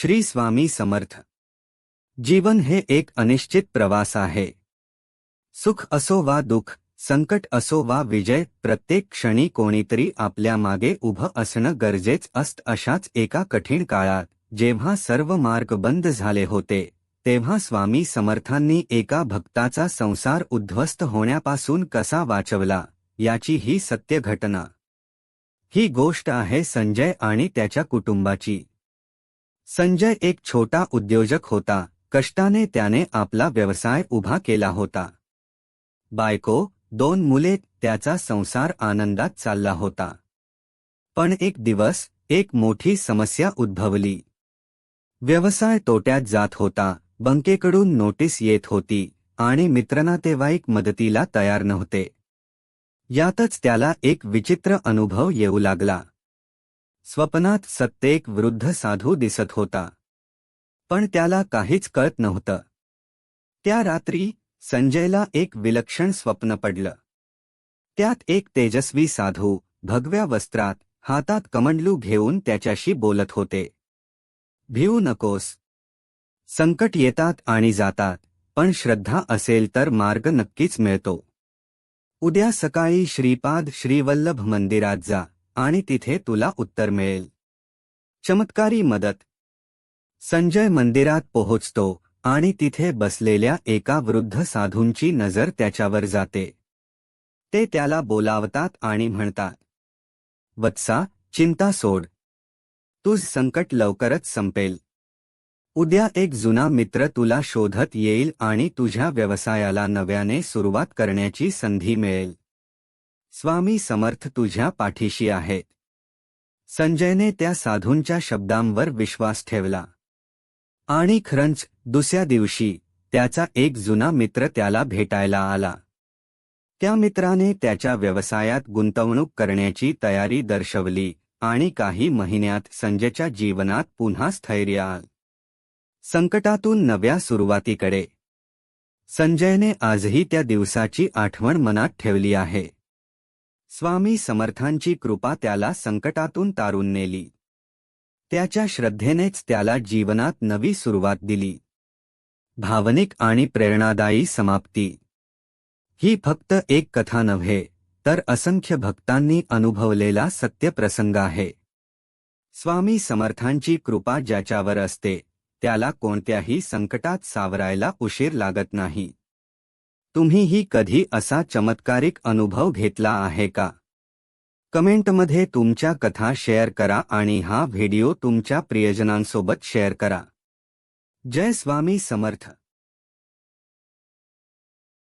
श्री स्वामी समर्थ. जीवन हे एक अनिश्चित प्रवास आहे. सुख असो वा दुःख संकट असो वा विजय प्रत्येक क्षणी कोणीतरी आपल्या मागे उभं असणं गरजेच असत अशाच एका कठीण काळात जेव्हा सर्व मार्ग बंद झाले होते तेव्हा स्वामी समर्थांनी एका भक्ताचा संसार उद्ध्वस्त होण्यापासून कसा वाचवला याची ही सत्य घटना ही गोष्ट आहे संजय आणि त्याच्या कुटुंबाची. संजय एक छोटा उद्योजक होता. कष्टाने त्याने आपला व्यवसाय उभा केला होता. बायको दोन मुले त्याचा संसार आनंदात चालला होता. पण एक दिवस एक मोठी समस्या उद्भवली. व्यवसाय तोट्यात जात होता. बंकेकडून नोटीस येत होती आणि मित्रनातेवाईक मदतीला तयार नव्हते. यातच त्याला एक विचित्र अनुभव येऊ लागला. स्वप्नात सत्तेक वृद्ध साधू दिसत होता. पण त्याला काहीच कळत नव्हतं. त्या रात्री संजयला एक विलक्षण स्वप्न पडलं. त्यात एक तेजस्वी साधू भगव्या वस्त्रात हातात कमंडलू घेऊन त्याच्याशी बोलत होते. भिवू नकोस. संकट येतात आणि जातात पण श्रद्धा असेल तर मार्ग नक्कीच मिळतो. उद्या सकाळी श्रीपाद श्रीवल्लभ मंदिरात जा. आणि तिथे तुला उत्तर मिळेल. चमत्कारी मदत. संजय मंदिरात पोहोचतो आणि तिथे बसलेल्या एका वृद्ध साधूंची नजर त्याच्यावर जाते. ते त्याला बोलावतात आणि म्हणतात वत्सा चिंता सोड. तुझ संकट लवकरच संपेल. उद्या एक जुना मित्र तुला शोधत येईल आणि तुझ्या व्यवसायाला नव्याने सुरुवात करण्याची संधी मिळेल. स्वामी समर्थ तुझ्या पाठीशी आहेत. संजयने त्या साधूंच्या शब्दांवर विश्वास ठेवला. आणि खरंच दुसऱ्या दिवशी त्याचा एक जुना मित्र त्याला भेटायला आला. त्या मित्राने त्याच्या व्यवसायात गुंतवणूक करण्याची तयारी दर्शवली आणि काही महिन्यात संजयच्या जीवनात पुन्हा स्थैर्य आल. संकटातून नव्या सुरुवातीकडे. संजयने आजही त्या दिवसाची आठवण मनात ठेवली आहे. स्वामी समर्थांची कृपा त्याला संकटातून तारून नेली. त्याच्या श्रद्धेनेच त्याला जीवनात नवी सुरुवात दिली. भावनिक आणि प्रेरणादायी समाप्ती. ही फक्त एक कथा नव्हे तर असंख्य भक्तांनी अनुभवलेला सत्य प्रसंग आहे. स्वामी समर्थांची कृपा ज्याच्यावर असते त्याला कोणत्याही संकटात सावरायला उशीर लागत नाही. तुम्हीही कधी असा चमत्कारिक अनुभव घेतला आहे का? कमेंटमध्ये तुमच्या कथा शेअर करा आणि हा व्हिडिओ तुमच्या प्रियजनांसोबत शेअर करा. जय स्वामी समर्थ.